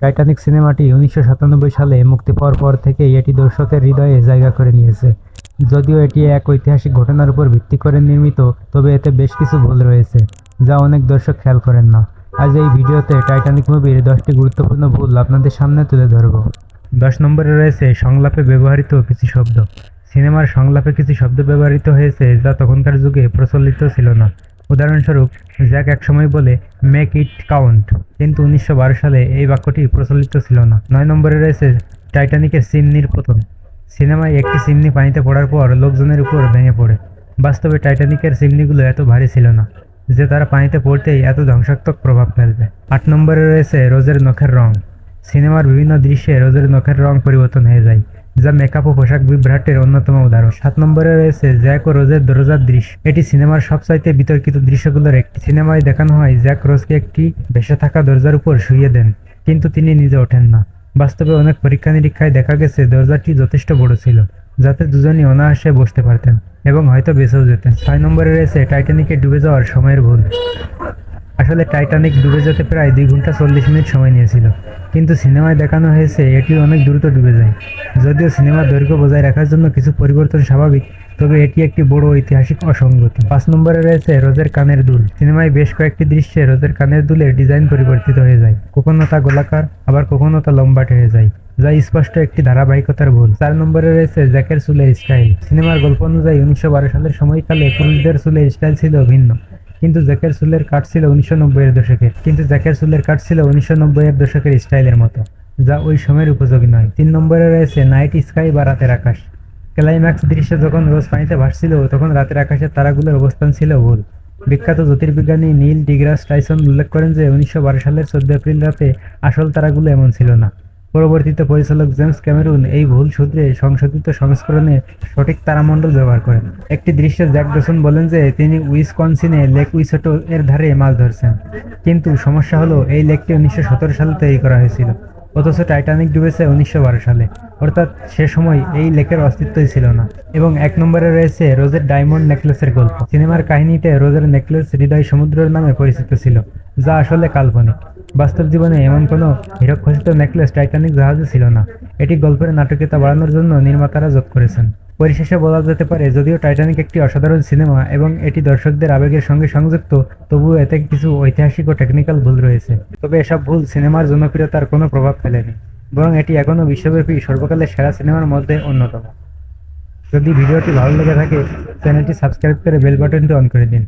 Titanic সিনেমাটি উনিশশো সাতানব্বই সালে মুক্তি পাওয়ার পর থেকেই এটি দর্শকের হৃদয়ে জায়গা করে নিয়েছে। যদিও এটি এক ঐতিহাসিক ঘটনার উপর ভিত্তি করে নির্মিত, তবে এতে বেশ কিছু ভুল রয়েছে, যা অনেক দর্শক খেয়াল করেন না। আজ এই ভিডিওতে টাইটানিক মুভির দশটি গুরুত্বপূর্ণ ভুল আপনাদের সামনে তুলে ধরব। দশ নম্বরে রয়েছে সংলাপে ব্যবহৃত কিছু শব্দ। সিনেমার সংলাপে কিছু শব্দ ব্যবহৃত হয়েছে, যা তখনকার যুগে প্রচলিত ছিল না। উদাহরণস্বরূপ, জ্যাক একসময় বলে মেক ইট কাউন্ট কিন্তু উনিশশো বারো সালে এই বাক্যটি প্রচলিত ছিল না। নয় নম্বরে রয়েছে টাইটানিকের চিমনির পতন। সিনেমায় একটি চিমনি পানিতে পড়ার পর লোকজনের উপর ভেঙে পড়ে। বাস্তবে টাইটানিকের চিমনিগুলো এত ভারী ছিল না, যে তারা পানিতে পড়তেই এত ধ্বংসাত্মক প্রভাব ফেলবে। আট নম্বরে রয়েছে, রোজের নখের রং। সিনেমার বিভিন্ন দৃশ্যে রোজের নখের রং পরিবর্তন হয়ে যায়। যা মেকআপ ও পোশাক বিভ্রাটের অন্যতম উদাহরণ। সাত নম্বরে রয়েছে জ্যাক ও রোজের দরজার দৃশ্য। এটি সিনেমার সবচাইতে বিতর্কিত দৃশ্যগুলোর একটি। সিনেমায় দেখানো হয় জ্যাক রোজকে একটি ভেসে থাকা দরজার উপর শুয়ে দেন, কিন্তু তিনি নিজে ওঠেন না। বাস্তবে অনেক পরীক্ষা নিরীক্ষায় দেখা গেছে দরজাটি যথেষ্ট বড় ছিল, যাতে দুজনই অনায়াসে বসতে পারতেন এবং হয়তো বেঁচেও যেতেন। ছয় নম্বরে রয়েছে টাইটানিকে ডুবে যাওয়ার সময়ের ভুল। আসলে টাইটানিক ডুবে যেতে প্রায় দুই ঘণ্টা চল্লিশ মিনিট সময় নিয়েছিল। কিন্তু সিনেমায় দেখানো হয়েছে এটি অনেক দ্রুত ডুবে যায়। যদিও সিনেমার দৈর্ঘ্য বজায় রাখার জন্য কিছু পরিবর্তন স্বাভাবিক, তবে এটি একটি বড় ঐতিহাসিক অসঙ্গতি। পাঁচ নম্বরে রয়েছে রোজের কানের দুল। সিনেমায় বেশ কয়েকটি দৃশ্যে রোজের কানের দুলের ডিজাইন পরিবর্তিত হয়ে যায়। কখনো তা গোলাকার, আবার কখনো তা লম্বাটে হয়ে যায়, যা স্পষ্ট একটি ধারাবাহিকতার ভুল। চার নম্বরে রয়েছে জ্যাকের চুলের স্টাইল। সিনেমার গল্প অনুযায়ী উনিশশো বারো সালের সময়কালে পুরুষদের চুলের স্টাইল ছিল ভিন্ন। কিন্তু জ্যাকের চুলের কাট ছিল উনিশশো নব্বইয়ের দশকে। কিন্তু জ্যাকের চুলের কাট ছিল উনিশশো নব্বইয়ের দশকের স্টাইলের মতো, যা ওই সময়ের উপযোগী নয়। তিন নম্বরে রয়েছে নাইট স্কাই বা রাতের আকাশ। ক্লাইম্যাক্স দৃশ্যে যখন রোজ পানিতে ভাসছিল, তখন রাতের আকাশের তারাগুলোর অবস্থান ছিল ভুল। বিখ্যাত জ্যোতির্বিজ্ঞানী নীল ডিগ্রাস টাইসন উল্লেখ করেন যে, উনিশশো বারো সালের চোদ্দ এপ্রিল রাতে আসল তারাগুলো এমন ছিল না। পরবর্তীতে পরিচালক জেমস ক্যামেরুন এই ভুল শুধরে সংশোধিত সংস্করণে সঠিক তারামণ্ডল ব্যবহার করেন। একটি দৃশ্যে জ্যাক ডসন বলেন যে, তিনি উইসকনসিনে লেক উইসোটো এর ধারে মাছ ধরছেন। কিন্তু সমস্যা হলো, এই লেকটি উনিশশো সতেরো সালে তৈরি করা হয়েছিল, অথচ টাইটানিক ডুবেছে উনিশশো বারো সালে। অর্থাৎ সে সময় এই লেকের অস্তিত্বই ছিল না। এবং এক নম্বরে রয়েছে রোজের ডায়মন্ড নেকলেসের গল্প। সিনেমার কাহিনীতে রোজের নেকলেস হৃদয় সমুদ্রের নামে পরিচিত ছিল, যা আসলে কাল্পনিক। বাস্তব জীবনে এমন কোনো হীরকখচিত নেকলেস টাইটানিক জাহাজে ছিল না। এটি গল্পের নাটকীয়তা বাড়ানোর জন্য নির্মাতারা যোগ করেছেন। পরিশেষে বলা যেতে পারে, যদিও টাইটানিক একটি অসাধারণ সিনেমা এবং এটি দর্শকদের আবেগের সঙ্গে সংযুক্ত, তবুও এতে কিছু ঐতিহাসিক ও টেকনিক্যাল ভুল রয়েছে। তবে এসব ভুল সিনেমার জনপ্রিয়তার কোনো প্রভাব ফেলেনি, বরং এটি এখনও বিশ্বব্যাপী সর্বকালের সেরা সিনেমার মধ্যে অন্যতম। যদি ভিডিওটি ভালো লেগে থাকে, চ্যানেলটি সাবস্ক্রাইব করে বেল বাটনটি অন করে দিন।